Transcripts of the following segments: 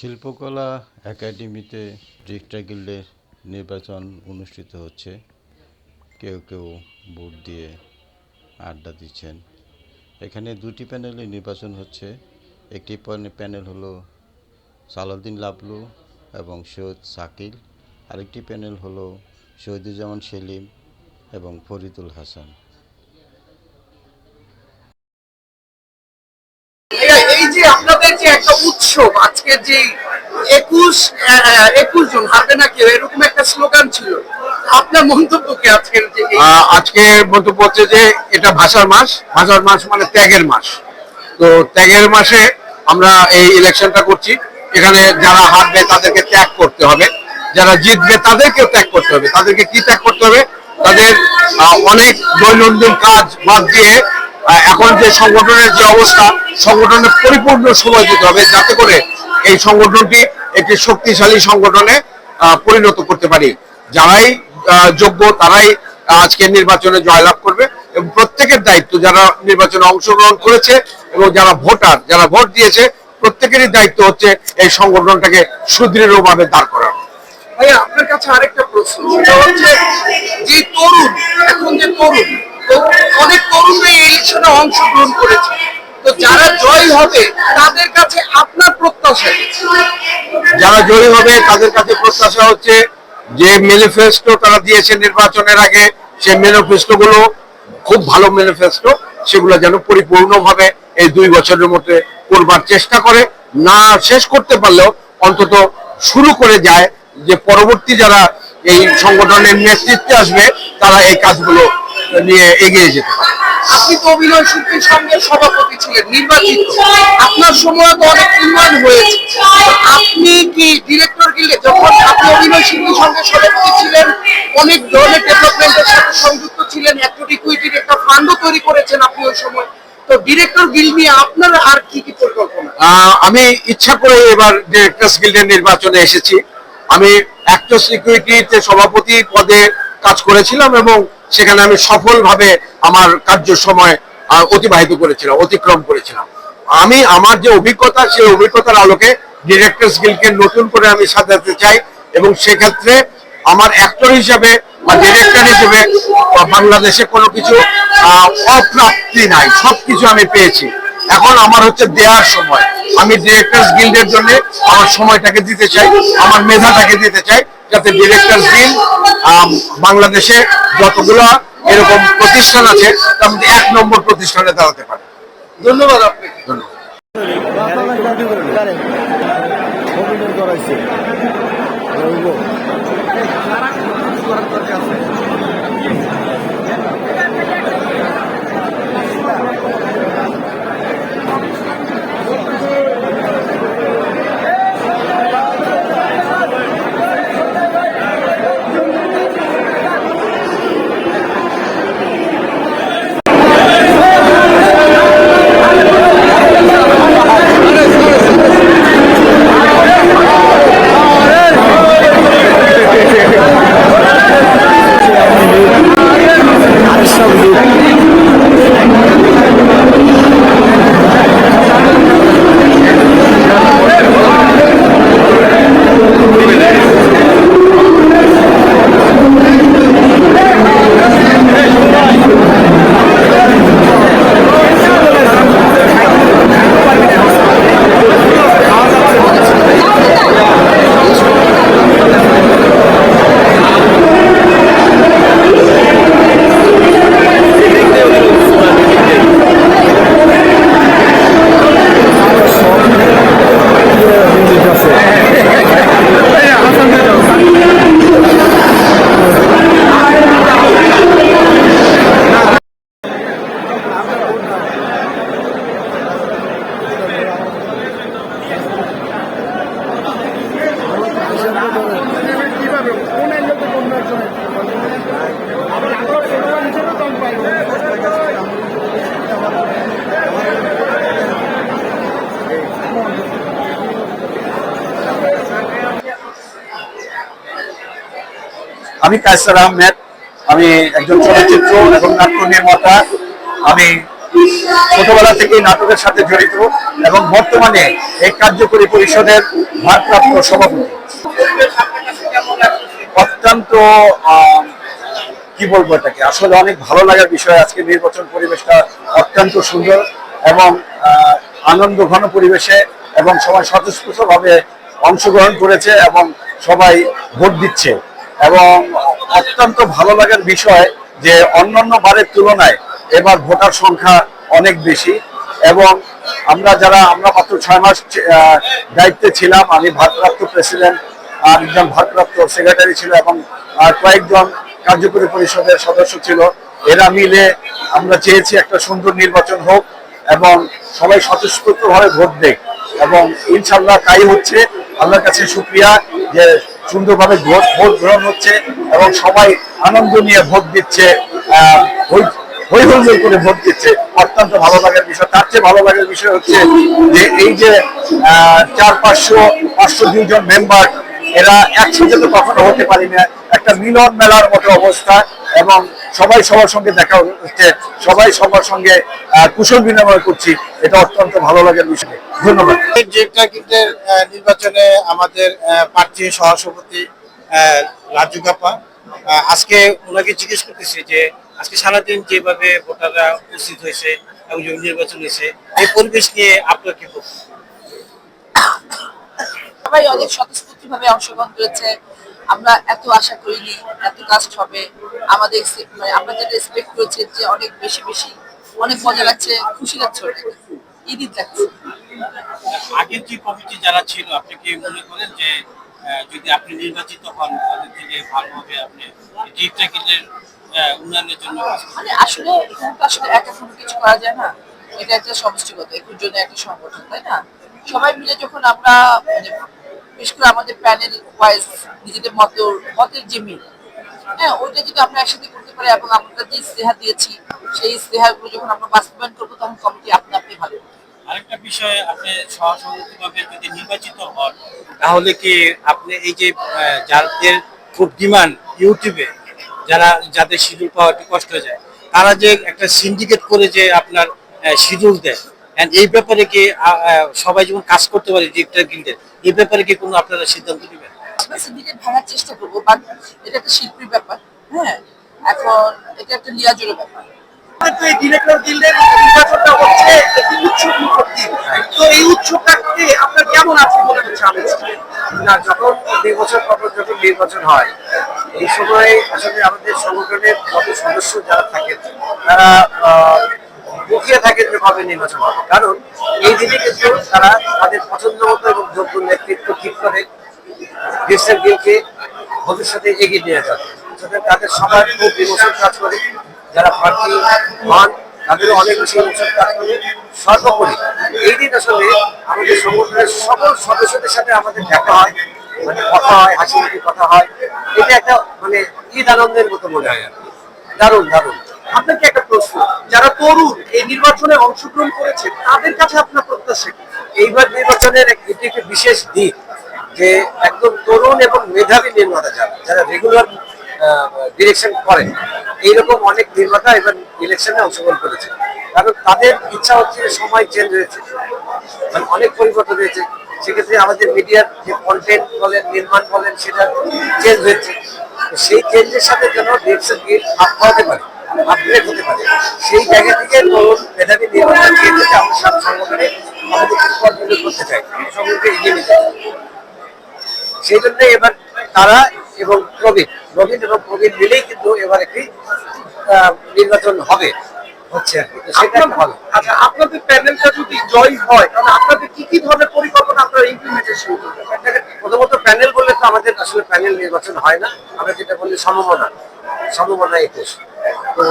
শিল্পকলা একাডেমিতে ডিজিটাল গিল্ডের নির্বাচন অনুষ্ঠিত হচ্ছে। কেউ কেউ ভোট দিয়ে আড্ডা দিচ্ছেন। এখানে দুটি প্যানেলে নির্বাচন হচ্ছে। একটি প্যানে- প্যানেল হলো সালাউদ্দিন লাবলু এবং সৈয়দ সাকিল আরেকটি প্যানেল হলো শহীদুজ্জামান সেলিম এবং ফরিদুল হাসান। আপনাদের যে একটা উৎসব, আজকে যে একুশ একুশ জন, হারবে না কেউ, এরকম একটা স্লোগান ছিল। আপনার মন্তব্য কি আজকের যে আজকে মন্তব্য হচ্ছে যে এটা ভাষার মাস ভাষার মাস মানে ত্যাগের মাস। তো ত্যাগের মাসে আমরা এই ইলেকশনটা করছি। এখানে যারা হারবে তাদেরকে ত্যাগ করতে হবে। যারা জিতবে তাদেরকেও ত্যাগ করতে হবে। তাদেরকে কি ত্যাগ করতে হবে? তাদের অনেক দৈনন্দিন কাজ বাদ দিয়ে এখন যে সংগঠনের যে অবস্থা, সংগঠনের পরিপূর্ণ সময় দিতে হবে যাতে করে এই সংগঠনটি একটি শক্তিশালী সংগঠনে পরিণত করতে পারি। যারাই যোগ্য, তারাই আজকে নির্বাচনে জয়লাভ করবে এবং প্রত্যেকের দায়িত্ব যারা নির্বাচনে অংশগ্রহণ করেছে এবং যারা ভোটার, যারা ভোট দিয়েছে, প্রত্যেকেরই দায়িত্ব হচ্ছে এই সংগঠনটাকে সুদৃঢ়ভাবে দাঁড় করানো। ভাইয়া, আপনার কাছে আরেকটা প্রশ্ন হচ্ছে যে তরুণ, এখন যে তরুণ অনেক তরুণরা এই ইলেকশনে অংশগ্রহণ করেছে। তো যারা জয় হবে, তাদের কাছে আপনার প্রত্যাশা যারা জয়ী হবে, তাদের কাছে প্রত্যাশা হচ্ছে যে ম্যানিফেস্টো তারা দিয়েছে নির্বাচনের আগে, সেই ম্যানিফেস্টো গুলো, খুব ভালো ম্যানিফেস্টো সেগুলো যেন পরিপূর্ণভাবে এই দুই বছরের মধ্যে করবার চেষ্টা করে, না শেষ করতে পারলেও অন্তত শুরু করে যায় যে পরবর্তী যারা এই সংগঠনের নেতৃত্বে আসবে, তারা এই কাজগুলো নিয়ে এগিয়ে যেতে আপনি তো অভিনয় শিল্পীর সঙ্গে সভাপতি ছিলেন নির্বাচিত। আপনার সময় তো অনেক উন্নয়ন হয়েছে। আপনি কি ডিরেক্টর গিলে যখন আপনি অভিনয় শিল্পীর সঙ্গে সভাপতি ছিলেন অনেক ধরনের ডেভেলপমেন্টের সাথে সংযুক্ত ছিলেন একটা ইকুইটির একটা ফান্ডও তৈরি করেছেন আপনি ওই সময়। তো ডিরেক্টর গিল নিয়ে আপনার আর কি কি পরিকল্পনা? আহ, আমি ইচ্ছা করে এবার ডিরেক্টর্স গিল্ডের নির্বাচনে এসেছি। আমি অ্যাক্টর সিকিউরিটিতে সভাপতি পদে কাজ করেছিলাম এবং সেখানে আমি সফলভাবে আমার কার্য সময় অতিবাহিত করেছিলাম, অতিক্রম করেছিলাম। আমি আমার যে অভিজ্ঞতা, সেই অভিজ্ঞতার আলোকে ডিরেক্টর্স গিল্ডকে নতুন করে আমি সাজাতে চাই এবং সেক্ষেত্রে আমার অ্যাক্টর হিসাবে বা ডিরেক্টর হিসেবে বাংলাদেশে কোনো কিছু অপ্রাপ্তি নাই সব কিছু আমি পেয়েছি। এখন আমার হচ্ছে দেওয়ার সময়। আমি ডিরেক্টরস গিল্ডের জন্য আমার সময়টাকে দিতে চাই আমার মেধাটাকে দিতে চাই যাতে ডিরেক্টরস গিল্ড বাংলাদেশে যতগুলো এরকম প্রতিষ্ঠান আছে তার মধ্যে এক নম্বর প্রতিষ্ঠানে দাঁড়াতে পারে। ধন্যবাদ আপনাকে ধন্যবাদ। করাইছে। আমি কায়সার আহমেদ, আমি একজন চলচ্চিত্র এবং নাট্য নির্মাতা। আমি ছোটবেলা থেকেই নাটকের সাথে জড়িত এবং বর্তমানে এই কার্যকরী পরিষদের ভারপ্রাপ্ত সভাপতি। অত্যন্ত কি বলব এটাকে? আসলে অনেক ভালো লাগার বিষয় আজকে নির্বাচন পরিবেশটা অত্যন্ত সুন্দর এবং আনন্দ ঘন পরিবেশে এবং সবাই স্বতঃস্ফূর্তভাবে অংশগ্রহণ করেছে এবং সবাই ভোট দিচ্ছে। এবং অত্যন্ত ভালো লাগার বিষয় যে অন্যান্য বারের তুলনায় এবার ভোটার সংখ্যা অনেক বেশি এবং আমরা যারা, আমরা মাত্র ছয় মাস দায়িত্বে ছিলাম, আমি ভারপ্রাপ্ত প্রেসিডেন্ট আর একজন ভারপ্রাপ্ত সেক্রেটারি ছিল এবং, আর কয়েকজন কার্যকরী পরিষদের সদস্য ছিল, এরা মিলে আমরা চেয়েছি একটা সুন্দর নির্বাচন হোক এবং সবাই স্বতঃস্ফূর্তভাবে ভোট দেখ এবং ইনশাল্লাহ তাই হচ্ছে। আল্লাহর কাছে শুক্রিয়া যে সুন্দরভাবে ভোট ভোট গ্রহণ হচ্ছে এবং সবাই আনন্দ নিয়ে ভোট দিচ্ছে হই- করে ভোট দিচ্ছে। অত্যন্ত ভালো লাগার বিষয়। তার চেয়ে ভালো লাগার বিষয় হচ্ছে যে এই যে চার পাঁচশো পাঁচশো দুজন মেম্বার এরা একসাথে তো কখনো হতে পারি না। একটা মিলন মেলার মতো অবস্থা। এবং সবাই সবার সঙ্গে দেখা হচ্ছে সবাই সবার সঙ্গে আহ, কুশল বিনিময় করছি। এটা অত্যন্ত ভালো লাগার বিষয়। ধন্যবাদ। গিল্ডের নির্বাচনে আমাদের আহ, প্রার্থী সহসভাপতি আহ, রাজু কাপা। আজকে ওনাকে জিজ্ঞেস করতেছি যে আজকে সারাদিন যেভাবে ভোটাররা উপস্থিত হয়েছে এবং যে নির্বাচন হয়েছে এই পরিবেশ নিয়ে আপনার কি? সবাই অনেক স্বতঃস্ফূর্ত ভাবে অংশগ্রহণ করেছে। আমরা এত আশা করিনি এত কাজ হবে। আমাদের মানে আমরা যেটা এক্সপেক্ট করেছি যে অনেক বেশি বেশি অনেক মজা লাগছে খুশি লাগছে ঈদ ঈদ লাগছে আগের যে কমিটি যারা ছিল আপনি কি মনে করেন যে যদি আপনি নির্বাচিত হন তাদের থেকে ভালোভাবে আপনি ডিরেক্টর গিল্ডের উন্নয়নের জন্য মানে আসলে এখানে তো আসলে একা কোনো কিছু করা যায় না। এটা একটা সমষ্টিগত একুশ জন্য একটা সংগঠন তাই না? সবাই মিলে যখন আমরা মানে বিশেষ করে আমাদের প্যানেল ওয়াইজ নিজেদের মত মতের যে মিল হ্যাঁ ওইটা যদি আমরা একসাথে করতে পারি এবং যে দিয়েছি, সেই যখন আমরা বাস্তবায়ন করব, তখন কমিটি আপনি আপনি ভালো আরেকটা আপনি যদি নির্বাচিত হন, তাহলে কি আপনি এই যে যাদের খুব ডিমান্ড ইউটিউবে, যারা, যাদের শিডিউল পাওয়া একটু কষ্ট হয়ে যায়, তারা যে একটা সিন্ডিকেট করে যে আপনার শিডিউল দেয় এই ব্যাপারে কি সবাই যেমন কাজ করতে পারে ডিরেক্টর এই ব্যাপারে কি কোনো আপনারা সিদ্ধান্ত নেবেন? সিন্ডিকেট ভাঙার চেষ্টা করব বাট এটা একটা শিল্পীর ব্যাপার হ্যাঁ? এখন এটা একটা লিয়াজোরের ব্যাপার। তো এই ডিরেক্টর গিল্ডের নির্বাচনটা হচ্ছে একটি উৎসব তো এই উৎসবটাকে আপনার কেমন আছে মনে হচ্ছে? না যখন নির্বাচন পর যখন নির্বাচন হয় এই সময় আসলে আমাদের সংগঠনের যত সদস্য যারা থাকেন তারা আহ, মুখিয়ে থাকেন যে কবে নির্বাচন হবে। কারণ এই দিনে কিন্তু তারা তাদের পছন্দ মতো এবং যোগ্য নেতৃত্ব ঠিক করে দেশের দিনকে ভবিষ্যতে এগিয়ে নিয়ে যাবে। সুতরাং তাদের সবার খুব ইমোশন কাজ করে। যারা প্রার্থী হন তাদেরও অনেক বেশি ইমোশন কাজ করে। সর্বোপরি এই দিন আসলে আমাদের সংগঠনের সকল সদস্যদের সাথে আমাদের দেখা হয়। মানে কথা হয়, হাসি হাসি কথা হয়। এটা একটা মানে ঈদ আনন্দের মতো মনে হয় আর। দারুণ দারুণ। আপনাকে একটা প্রশ্ন, যারা তরুণ এই নির্বাচনে অংশগ্রহণ করেছে, তাদের কাছে আপনার প্রত্যাশা? এইবার নির্বাচনের এটি একটি বিশেষ দিক যে একদম তরুণ এবং মেধাবী নির্মাতা যারা যারা রেগুলার ডিরেকশন করেন, এইরকম অনেক নির্মাতা এবার ইলেকশনে অংশগ্রহণ করেছে। কারণ তাদের ইচ্ছা হচ্ছে সময় চেঞ্জ হয়েছে। মানে অনেক পরিবর্তন হয়েছে। সেক্ষেত্রে আমাদের মিডিয়ার যে কন্টেন্ট বলেন, নির্মাণ বলেন, সেটা চেঞ্জ হয়েছে। সেই চেঞ্জের সাথে যেন ডিরেকশন গিয়ে আপ হতে পারে আপগ্রেড হতে পারে, সেই জায়গা থেকে তরুণ, মেধাবী নির্মাতা গিয়ে যেতে আমরা সব সংগঠনে আমাদের করতে চাই। সংগঠনকে এগিয়ে নিতে। সেই জন্য এবার তারা এবং প্রবীণ প্রবীণ এবং প্রবীণ মিলেই কিন্তু এবার একটি নির্বাচন হবে হচ্ছে আর কি। সেটা ভালো। আচ্ছা আপনাদের প্যানেলটা যদি জয় হয় তাহলে আপনাদের কি কি ধরনের পরিকল্পনা আপনারা ইমপ্লিমেন্টেশন করবেন? প্রথমত প্যানেল বললে তো আমাদের আসলে প্যানেল নির্বাচন হয় না। আমরা যেটা বলি সমমনা সমমনা একুশ। তো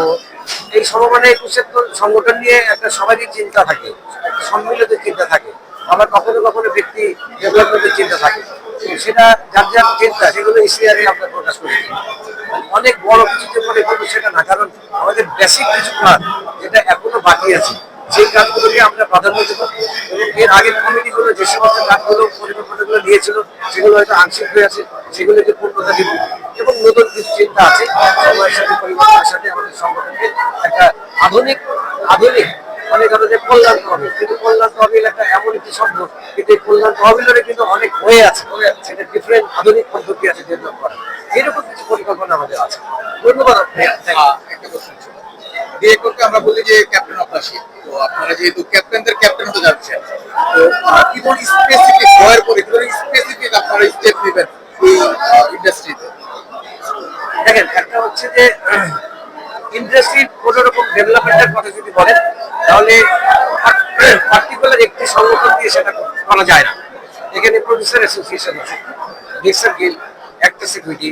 এই সমমনা একুশের তো সংগঠন নিয়ে একটা সবারই চিন্তা থাকে একটা সম্মিলিত চিন্তা থাকে। আবার কখনো কখনো ব্যক্তি ডেভেলপমেন্টের চিন্তা থাকে। সেটা যার যার চিন্তা সেগুলো ইসিআরে আমরা প্রকাশ করি অনেক বড় কিছু যে মনে করব সেটা না, কারণ আমাদের বেসিক কিছু কাজ যেটা এখনও বাকি আছে, সেই কাজগুলোকে আমরা প্রাধান্য দেবো এবং এর আগের কমিটিগুলো যে সমস্ত কাজগুলো, পরিকল্পনাগুলো নিয়েছিল সেগুলো হয়তো আংশিক হয়ে আছে, সেগুলোকে পূর্ণতা দিব এবং নতুন কিছু চিন্তা আছে, সময়ের সাথে, পরিবর্তনের সাথে আমাদের সংগঠনকে একটা আধুনিক আধুনিক অনেক ধরো যে কল্যাণ তহবিল কিন্তু কল্যাণ তহবিল একটা এমন একটি শব্দ কিন্তু এই কল্যাণ তহবিলের কিন্তু অনেক হয়ে আছে। সেটা ডিফারেন্ট আধুনিক পদ্ধতি আছে ডেভেলপ করা। এরকম কিছু পরিকল্পনা আমাদের আছে। ধন্যবাদ আপনাকে। আহ, একটা question ছিল। ডিরেক্টরকে আমরা বলি যে ক্যাপ্টেন অফ শিপ তো আপনারা যেহেতু ক্যাপ্টেনদের ক্যাপ্টেন হতে যাচ্ছেন তো কি ধরনের স্পেসিফিক ভয়ের পরে কি ধরনের স্পেসিফিক আপনারা স্টেপ নেবেন এই ইন্ডাস্ট্রিতে দেখেন একটা হচ্ছে যে ইন্ডাস্ট্রির কোনো রকম ডেভেলপমেন্টের কথা যদি বলেন তাহলে পার্টিকুলার একটি সংগঠন দিয়ে সেটা করা যায় না। এখানে প্রডিউসার অ্যাসোসিয়েশন আছে। Directors guild actor security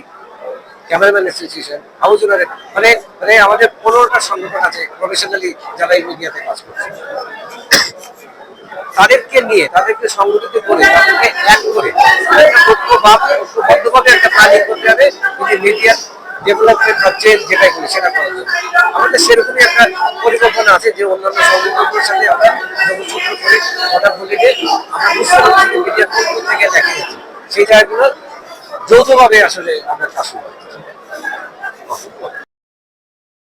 cameraman association house owner মানে মানে আমাদের পনেরোটা সংগঠন আছে প্রফেশনালি যারা এই মিডিয়াতে কাজ করছে। তাদেরকে নিয়ে, তাদেরকে সংগঠিত করে, তাদেরকে এক করে ঐক্যবদ্ধভাবে একটা প্ল্যানিং করতে হবে। যদি মিডিয়ার ডেভেলপমেন্ট চেঞ্জ যেটাই করি সেটা করার জন্য আমাদের সেরকমই একটা পরিকল্পনা আছে যে অন্যান্য সংগঠনগুলোর সাথে আমরা যোগসূত্র করে বলি যে আমরা বুঝতে থেকে দেখা যাচ্ছে সেই জায়গাগুলো যৌথভাবে আসলে আমরা কাজ চাই।